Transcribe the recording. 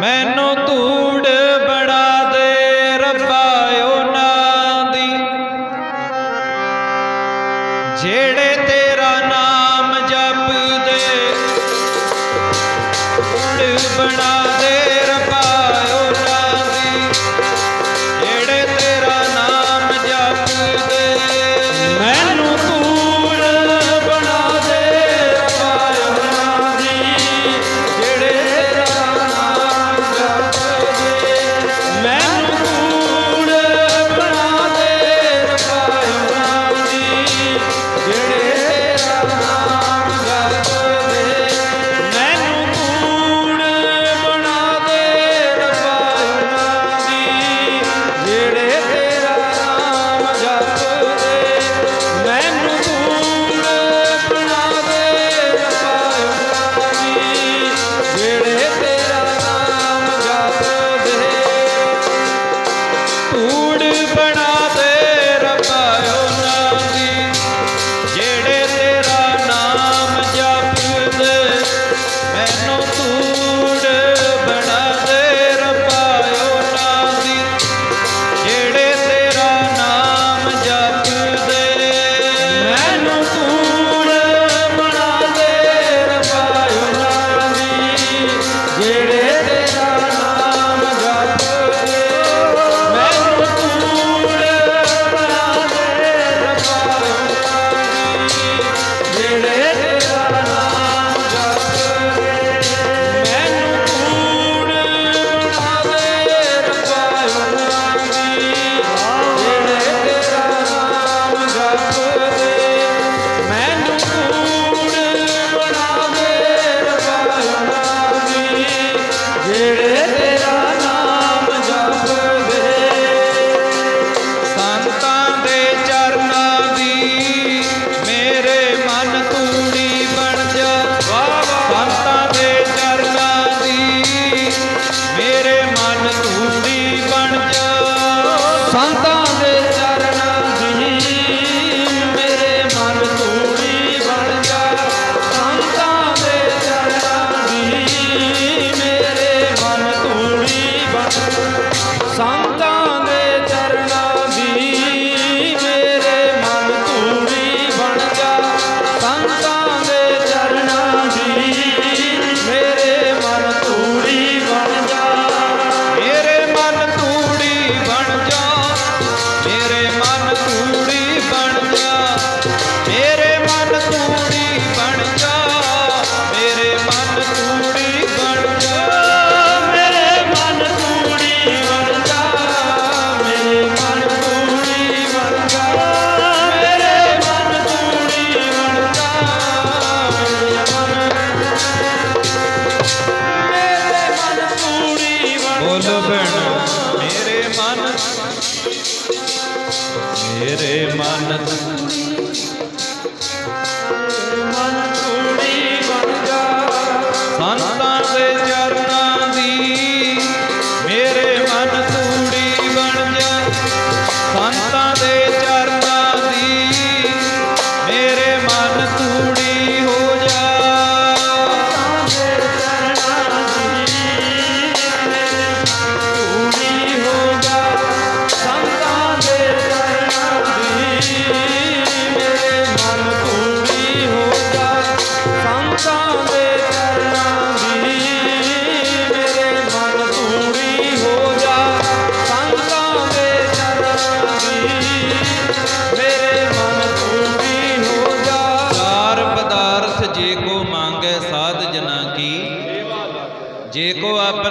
ਮੈਨੂੰ ਧੂੜ ਬੜਾ ਦੇ ਰੱਬਾ ਉਹਨਾਂ ਦੀ। ਜਿਹੜੇ ਤੇਰਾ ਨਾਮ ਜਪਦੇ ਧੂੜ ਬੜਾ ਦੇ तेरे मन जे को अपन